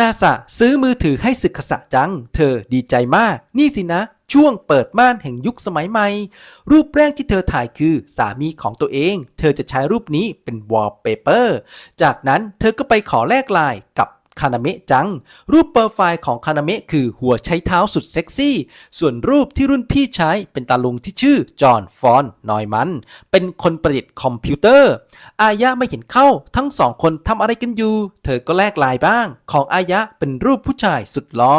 นาซาซื้อมือถือให้สึกษะจัง เธอดีใจมาก นี่สินะ ช่วงเปิดม่านแห่งยุคสมัยใหม่ รูปแรกที่เธอถ่ายคือสามีของตัวเอง เธอจะใช้รูปนี้เป็นวอลเปเปอร์ จากนั้นเธอก็ไปขอแลกลายกับ คานาเมะจัง รูปโปรไฟล์ของคานาเมะคือหัวใช้เท้าสุดเซ็กซี่ ส่วนรูปที่รุ่นพี่ใช้เป็นตาลุงที่ชื่อจอห์นฟอนนอยมัน เป็นคนประดิษฐ์คอมพิวเตอร์ อายะไม่เห็นเข้าทั้งสองคนทำอะไรกันอยู่ เธอก็แลกลน์บ้าง ของอายะเป็นรูปผู้ชายสุดหลอ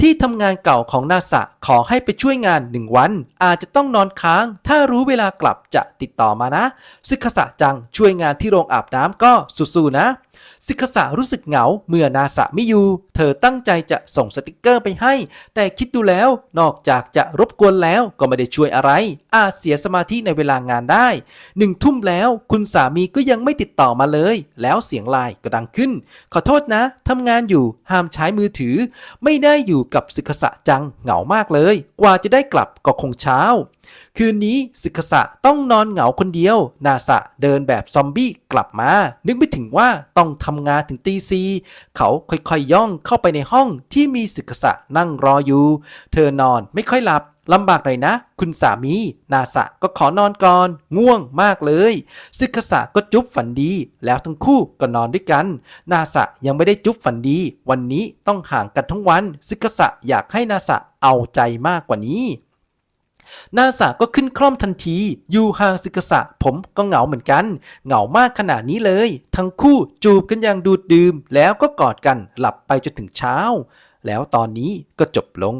ที่ทำงานเก่าของนาสะขอให้ไปช่วยงานหนึ่งวัน อาจจะต้องนอนค้าง ถ้ารู้เวลากลับจะติดต่อมานะซึคสะจังช่วยงานที่โรงอาบน้ำก็สู้ๆนะซึคสะรู้สึกเหงาเมื่อื่อนาสะไม่อยู่ เธอตั้งใจจะส่งสติกเกอร์ไปให้ แต่คิดดูแล้วนอกจากจะรบกวนแล้วก็ไม่ได้ช่วยอะไร อาจเสียสมาธิในเวลางานได้หนึ่งทุ่มแล้วคุณสามีก็ยังไม่ติดต่อมาเลย แล้วเสียงไลน์ก็ดังขึ้น ขอโทษนะทำงานอยู่ห้ามใช้มือถือ ไม่ได้อยู่กับซึคสะจังเหงามากเลย กว่าจะได้กลับก็คงเช้า คืนนี้สึกษะต้องนอนเหงาคนเดียว นาสะเดินแบบซอมบี้กลับมา นึกไม่ถึงว่าต้องทำงานถึงตีซี เขาค่อยๆย่องเข้าไปในห้องที่มีสึกษะนั่งรออยู่ เธอนอนไม่ค่อยหลับลำบากหน่อยนะ คุณสามี นาสะก็ขอนอนก่อน ง่วงมากเลยสึกษะก็จุ๊บฝันดี แล้วทั้งคู่ก็นอนด้วยกัน นาสะยังไม่ได้จุ๊บฝันดี วันนี้ต้องห่างกันทั้งวันสึกษะอยากให้นาสะเอาใจมากกว่านี้ นาสาก็ขึ้นคล่อมทันทีอยู่ห่างซิกษะผมก็เหงาเหมือนกัน เหงามากขนาดนี้เลย ทั้งคู่จูบกันอย่างดูดดื่ม แล้วก็กอดกันหลับไปจนถึงเช้า แล้วตอนนี้ก็จบลง